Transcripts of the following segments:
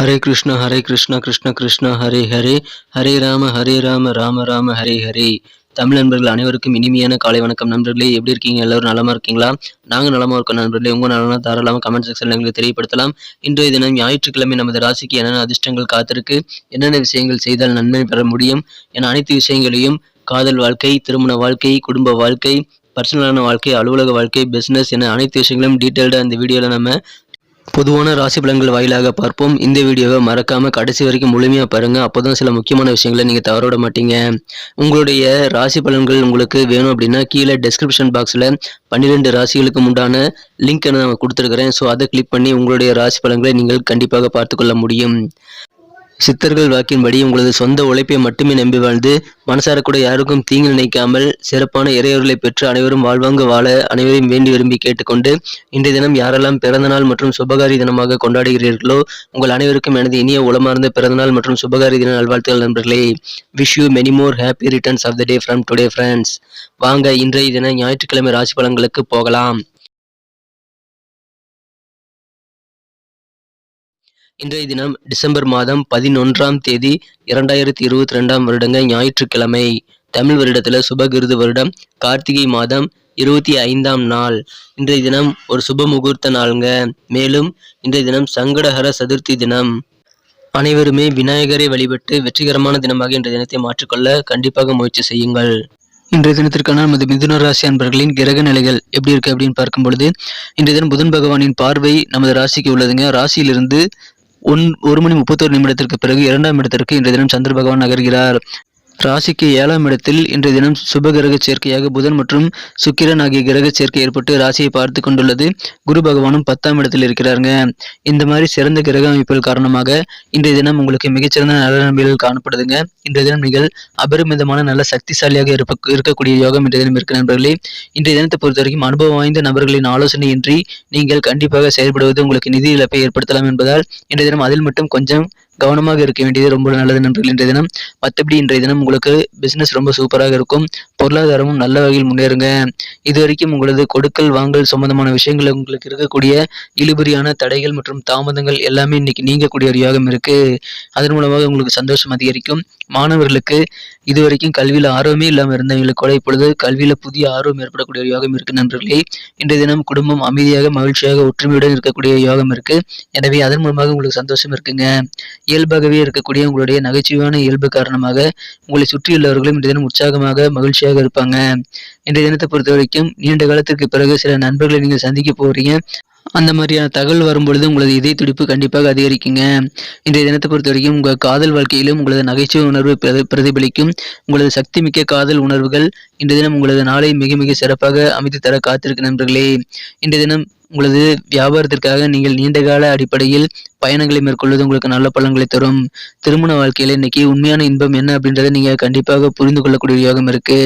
ஹரே கிருஷ்ண ஹரே கிருஷ்ண கிருஷ்ண கிருஷ்ண ஹரே ஹரே. ஹரே ராம ஹரே ராம ராம ராம ஹரே ஹரே. தமிழ் நண்பர்கள் அனைவருக்கும் இனிமையான காலை வணக்கம். நண்பர்களே எப்படி இருக்கீங்க? எல்லாரும் நலமா இருக்கீங்களா? நாங்கள் நலமா இருக்கோம் நண்பர்களே. உங்க நலனா தாராளமாக கமெண்ட் செக்ஷன்ல எங்களுக்கு தெரியப்படுத்தலாம். இன்றைய தினம் ஞாயிற்றுக்கிழமை நமது ராசிக்கு என்னென்ன அதிர்ஷ்டங்கள் காத்திருக்கு? என்னென்ன விஷயங்கள் செய்தால் நன்மை பெற முடியும்? என அனைத்து விஷயங்களையும் காதல் வாழ்க்கை திருமண வாழ்க்கை குடும்ப வாழ்க்கை பர்சனலான வாழ்க்கை அலுவலக வாழ்க்கை பிஸ்னஸ் என அனைத்து விஷயங்களும் டீட்டெயில்டாக இந்த வீடியோவில் நம்ம பொதுவான ராசி பலன்கள் வாயிலாக பார்ப்போம். இந்த வீடியோவை மறக்காம கடைசி வரைக்கும் முழுமையா பாருங்க. அப்போதான் சில முக்கியமான விஷயங்களை நீங்க தவற விட மாட்டீங்க. உங்களுடைய ராசி பலன்கள் உங்களுக்கு வேணும் அப்படின்னா கீழே டெஸ்கிரிப்ஷன் பாக்ஸ்ல பன்னிரெண்டு ராசிகளுக்கு உண்டான லிங்க் நான் கொடுத்துருக்கிறேன். ஸோ அதை கிளிக் பண்ணி உங்களுடைய ராசி பலன்களை நீங்கள் கண்டிப்பாக பார்த்துக்கொள்ள முடியும். சித்தர்கள் வாக்கின்படி உங்களது சொந்த உழைப்பை மட்டுமே நம்பி வாழ்ந்து மனசார கூட யாருக்கும் தீங்கு நினைக்காமல் சிறப்பான இறையொருளை பெற்று அனைவரும் வாழ்வாங்க வாழ அனைவரையும் வேண்டி விரும்பி கேட்டுக்கொண்டு இன்றைய தினம் யாரெல்லாம் பிறந்தநாள் மற்றும் சுபகாரி தினமாக கொண்டாடுகிறீர்களோ உங்கள் அனைவருக்கும் எனது இனிய உளமார்ந்த பிறந்தநாள் மற்றும் சுபகாரி தின நல்வாழ்த்துகள் நண்பர்களே. Wish you many more happy returns of the day from today friends வாங்க இன்றைய தின ஞாயிற்றுக்கிழமை ராசி பலன்களுக்கு போகலாம். இன்றைய தினம் டிசம்பர் மாதம் பதினொன்றாம் தேதி இரண்டாயிரத்தி இருபத்தி ரெண்டாம் வருடங்க ஞாயிற்றுக்கிழமை. தமிழ் வருடத்துல சுபகிருது வருடம் கார்த்திகை மாதம் இருபத்தி ஐந்தாம் நாள். இன்றைய தினம் ஒரு சுப முகூர்த்த நாளுங்க. மேலும் இன்றைய தினம் சங்கடஹர சதுர்த்தி தினம். அனைவருமே விநாயகரை வழிபட்டு வெற்றிகரமான தினமாக இன்றைய தினத்தை மாற்றிக்கொள்ள கண்டிப்பாக முயற்சி செய்யுங்கள். இன்றைய தினத்திற்கான நமது மிதுன ராசி அன்பர்களின் கிரக நிலைகள் எப்படி இருக்கு அப்படின்னு பார்க்கும் பொழுது இன்றைய தினம் புதன் பகவானின் பார்வை நமது ராசிக்கு உள்ளதுங்க. ராசியிலிருந்து ஒன் ஒரு மணி முப்பத்தோரு நிமிடத்திற்கு பிறகு இரண்டாம் இடத்திற்கு இன்றைய தினம் சந்திர பகவான் நகர்கிறார். ராசிக்கு ஏழாம் இடத்தில் இன்றைய தினம் சுப கிரக சேர்க்கையாக புதன் மற்றும் சுக்கிரன் ஆகிய கிரக சேர்க்கை ஏற்பட்டு ராசியை பார்த்து கொண்டுள்ளது. குரு பகவானும் பத்தாம் இடத்தில் இருக்கிறாருங்க. இந்த மாதிரி சிறந்த கிரக அமைப்புகள் காரணமாக இன்றைய தினம் உங்களுக்கு மிகச்சிறந்த நல்ல நன்மைகள் காணப்படுதுங்க. இன்றைய தினம் நீங்கள் அபரிமிதமான நல்ல சக்திசாலியாக இருப்ப இருக்கக்கூடிய யோகம் இன்றைய தினம் இருக்கிற நண்பர்களே. இன்றைய தினத்தை பொறுத்த வரைக்கும் அனுபவம் வாய்ந்த நபர்களின் ஆலோசனையின்றி நீங்கள் கண்டிப்பாக செயல்படுவது உங்களுக்கு நிதி இழப்பை ஏற்படுத்தலாம் என்பதால் இன்றைய தினம் அதில் மட்டும் கொஞ்சம் கவனமாக இருக்க வேண்டியது ரொம்ப நல்லது நண்பர்கள். இன்றைய தினம் மற்றபடி இன்றைய தினம் உங்களுக்கு பிஸ்னஸ் ரொம்ப சூப்பராக இருக்கும். பொருளாதாரமும் நல்ல வகையில் முன்னேறுங்க. இது வரைக்கும் உங்களது கொடுக்கல் வாங்கல் சம்பந்தமான விஷயங்கள் உங்களுக்கு இருக்கக்கூடிய இழுபறியான தடைகள் மற்றும் தாமதங்கள் எல்லாமே இன்னைக்கு நீங்கக்கூடிய ஒரு யோகம் இருக்கு. அதன் மூலமாக உங்களுக்கு சந்தோஷம் அதிகரிக்கும். மாணவர்களுக்கு இதுவரைக்கும் கல்வியில் ஆர்வமே இல்லாமல் இருந்தவங்களுக்கு கூட இப்பொழுது கல்வியில் புதிய ஆர்வம் ஏற்படக்கூடிய ஒரு யோகம் இருக்கு நண்பர்களே. இன்றைய தினம் குடும்பம் அமைதியாக மகிழ்ச்சியாக ஒற்றுமையுடன் இருக்கக்கூடிய யோகம் இருக்கு. எனவே அதன் மூலமாக உங்களுக்கு சந்தோஷம் இருக்குங்க. இயல்பாகவே இருக்கக்கூடிய உங்களுடைய நகைச்சுவையான இயல்பு காரணமாக உங்களை சுற்றியுள்ளவர்களும் இன்றைய தினம் உற்சாகமாக மகிழ்ச்சியாக இருப்பாங்க. இன்றைய தினத்தை பொறுத்த வரைக்கும் நீண்ட காலத்திற்கு பிறகு சில நண்பர்களை நீங்கள் சந்திக்க போறீங்க. அந்த மாதிரியான தகவல் வரும்பொழுது உங்களது இதய துடிப்பு கண்டிப்பாக அதிகரிக்குங்க. இன்றைய தினத்தை பொறுத்த வரைக்கும் உங்கள் காதல் வாழ்க்கையிலும் உங்களது நகைச்சுவை உணர்வு பிரதிபலிக்கும். உங்களது சக்தி மிக்க காதல் உணர்வுகள் இன்றைய தினம் உங்களது நாளை மிக மிக சிறப்பாக அமைத்து தர காத்திருக்கு நண்பர்களே. இன்றைய தினம் உங்களது வியாபாரத்திற்காக நீங்கள் நீண்டகால அடிப்படையில் பயணங்களை மேற்கொள்வது உங்களுக்கு நல்ல பலன்களை தரும். திருமண வாழ்க்கையில இன்னைக்கு உண்மையான இன்பம் என்ன அப்படின்றத நீங்க கண்டிப்பாக புரிந்து கொள்ளக்கூடிய ஒரு யோகம் இருக்கு.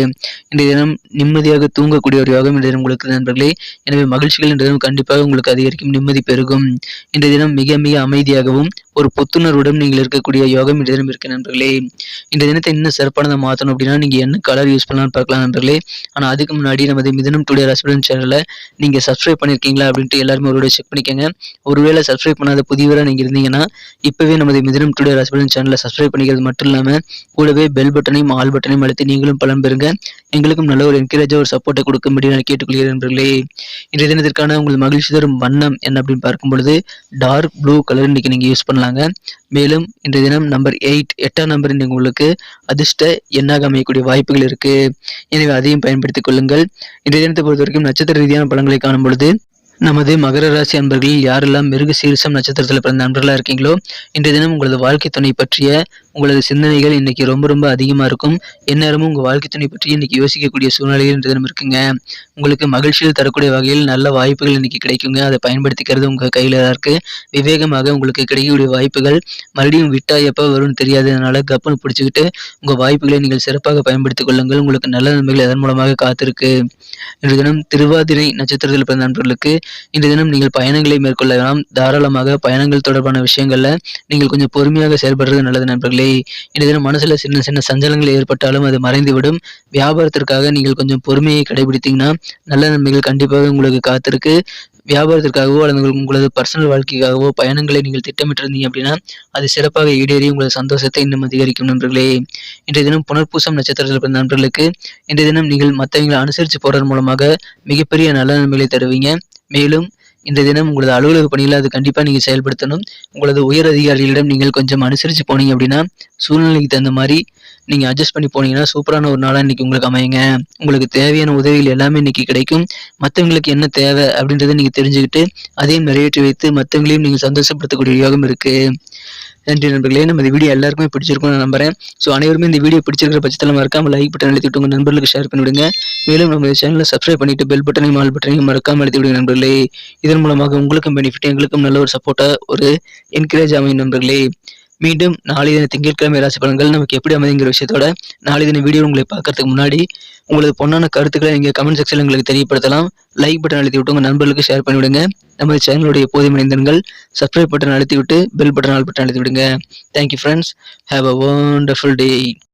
இன்றைய தினம் நிம்மதியாக தூங்கக்கூடிய ஒரு யோகம் இன்றைய தினம் உங்களுக்கு நண்பர்களே. எனவே மகிழ்ச்சிகள் இன்றைய தினம் கண்டிப்பாக உங்களுக்கு அதிகரிக்கும் நிம்மதி பெருகும். இன்றைய தினம் மிக மிக அமைதியாகவும் ஒரு புத்துணர்வுடன் நீங்கள் இருக்கக்கூடிய யோகம் இன்றைய தினம் இருக்கு நண்பர்களே. இந்த தினத்தை இன்னும் சிறப்பானதை மாற்றணும் அப்படின்னா நீங்க என்ன கலர் யூஸ் பண்ணலாம்னு பார்க்கலாம் நண்பர்களே. ஆனா அதுக்கு முன்னாடி நமது மிதனம் டுடே ரசிபன் சேனலை நீங்க சப்ஸ்கிரைப் பண்ணிருக்கீங்களா அப்படின்ட்டு எல்லாருமே ஒரு செக் பண்ணிக்கோங்க. ஒருவேளை சப்ஸ்கிரைப் பண்ணாத புதியவராக நீங்கள் இருந்தீங்கன்னா இப்போவே நமது மிதிரம் டுடே ராசிபலன் சேனலை சப்ஸ்கிரைப் பண்ணிக்கிறது மட்டும் இல்லாமல் கூடவே பெல் பட்டனையும் ஆல் பட்டனையும் அழுத்தி நீங்களும் பலன் பெறுங்க. எங்களுக்கும் நல்ல ஒரு என்கரேஜாக ஒரு சப்போர்ட்டை கொடுக்கும்படி நான் கேட்டுக்கொள்கிறேன் நண்பர்களே. இன்றைய தினத்திற்கான உங்கள் மகிழ்ச்சி தரும் வண்ணம் என்ன அப்படின்னு பார்க்கும் பொழுது டார்க் ப்ளூ கலர் இன்றைக்கி நீங்கள் யூஸ் பண்ணலாங்க. மேலும் இன்றைய தினம் நம்பர் எயிட் எட்டாம் நம்பர் இன்றைக்கு உங்களுக்கு அதிர்ஷ்ட எண்ணாக அமையக்கூடிய வாய்ப்புகள் இருக்கு. எனவே அதையும் பயன்படுத்திக் கொள்ளுங்கள். இன்றைய தினத்தை பொறுத்த வரைக்கும் நட்சத்திர ரீதியான பலன்களை காணும் பொழுது நமது மகர ராசி அன்பர்களில் யாரெல்லாம் மிருக சீரிசம் நட்சத்திரத்தில் பிறந்த நண்பர்களாக இருக்கீங்களோ இன்றைய தினம் உங்களது வாழ்க்கை துணை பற்றிய உங்களது சிந்தனைகள் இன்னைக்கு ரொம்ப ரொம்ப அதிகமாக இருக்கும். எந்நேரமும் உங்கள் வாழ்க்கை துணை பற்றி இன்னைக்கு யோசிக்கக்கூடிய சூழ்நிலைகள் இன்றைய தினம் இருக்குங்க. உங்களுக்கு மகிழ்ச்சியில் தரக்கூடிய வகையில் நல்ல வாய்ப்புகள் இன்னைக்கு கிடைக்குங்க. அதை பயன்படுத்திக்கிறது உங்கள் கையில் தான் இருக்குது விவேகமாக உங்களுக்கு கிடைக்கக்கூடிய வாய்ப்புகள் மறுபடியும் விட்டா எப்போ வரும்னு தெரியாததுனால கப்புன்னு பிடிச்சிக்கிட்டு உங்கள் வாய்ப்புகளை நீங்கள் சிறப்பாக பயன்படுத்திக் கொள்ளுங்கள். உங்களுக்கு நல்ல நன்மைகள் அதன் மூலமாக காத்திருக்கு. இன்றைய தினம் திருவாதிரை நட்சத்திரத்தில் பிறந்த நண்பர்களுக்கு இந்த தினம் நீங்கள் பயணங்களை மேற்கொள்ளலாம். தாராளமாக பயணங்கள் தொடர்பான விஷயங்களில் நீங்கள் கொஞ்சம் பொறுமையாக செயல்படுறது நல்லது நண்பர்களே. இந்த தினம் மனசுல சின்ன சின்ன சஞ்சலங்கள் ஏற்பட்டாலும் அது மறைந்துவிடும். வியாபாரத்திற்காக நீங்கள் கொஞ்சம் பொறுமையை கடைபிடித்தீங்கன்னா நல்ல நன்மைகள் கண்டிப்பாக உங்களுக்கு காத்திருக்கு. வியாபாரத்திற்காகவோ அல்லது உங்களது பர்சனல் வாழ்க்கைக்காகவோ பயணங்களை நீங்கள் திட்டமிட்டிருந்தீங்க அப்படின்னா அது சிறப்பாக ஈடேறி உங்களது சந்தோஷத்தை இன்னும் அதிகரிக்கும் நண்பர்களே. இன்றைய தினம் புனர்பூசம் நட்சத்திரத்தில் பிறந்த நண்பர்களுக்கு இன்றைய தினம் நீங்கள் மற்றவங்களை அனுசரித்து போடுறது மூலமாக மிகப்பெரிய நல்ல நன்மைகளை தருவீங்க. மேலும் இந்த தினம் உங்களது அலுவலக பணியில் அது கண்டிப்பாக நீங்கள் செயல்படுத்தணும். உங்களது உயர் அதிகாரிகளிடம் நீங்கள் கொஞ்சம் அனுசரித்து போனீங்க அப்படின்னா சூழ்நிலைக்கு தகுந்த மாதிரி நீங்கள் அட்ஜஸ்ட் பண்ணி போனீங்கன்னா சூப்பரான ஒரு நாளாக இன்றைக்கி உங்களுக்கு அமையுங்க. உங்களுக்கு தேவையான உதவிகள் எல்லாமே இன்றைக்கி கிடைக்கும். மற்றவங்களுக்கு என்ன தேவை அப்படின்றத நீங்கள் தெரிஞ்சுக்கிட்டு அதையும் நிறைவேற்றி வைத்து மற்றவங்களையும் நீங்கள் சந்தோஷப்படுத்தக்கூடிய யோகம் இருக்குது நன்றி நண்பர்களே. நம்ம இந்த வீடியோ எல்லாருக்குமே பிடிச்சிருக்கும்னு நான் நம்புறேன். ஸோ அனைவருமே இந்த வீடியோ பிடிச்சிருக்கிற பட்சத்தில் மறக்காம லைக் பட்டன் அழுத்தி விட்டு உங்கள் நண்பர்களுக்கு ஷேர் பண்ணிவிடுங்க மேலும் நம்ம சேனலை சப்ஸ்கிரைப் பண்ணிட்டு பெல் பட்டனையும் ஆல் பட்டனையும் மறக்காம அழுத்தி விடுங்க நண்பர்களே. இதன் மூலமாக உங்களுக்கும் பெனிஃபிட் எங்களுக்கும் நல்ல ஒரு சப்போர்ட்டாக ஒரு என்கரேஜ் அமையும் நண்பர்களே. மீண்டும் நாளைய தின திங்கட்கிழமை ராசி பலன்கள் நமக்கு எப்படி அமைதிங்கிற விஷயத்தோட நாளைய தின வீடியோ உங்களை பார்க்கறதுக்கு முன்னாடி உங்களது பொண்ணான கருத்துக்களை நீங்கள் கமெண்ட் செக்ஷனில் எங்களுக்கு தெரியப்படுத்தலாம். லைக் பட்டன் அழுத்தி விட்டு உங்கள் நண்பர்களுக்கு ஷேர் பண்ணிவிடுங்க. நமது சேனலுடைய போதிய இணைந்தீர்கள் சப்ஸ்கிரைப் பட்டன் அழுத்தி விட்டு பெல் பட்டன் ஆல் பட்டன் அழுத்தி விடுங்க. Thank you friends have a wonderful day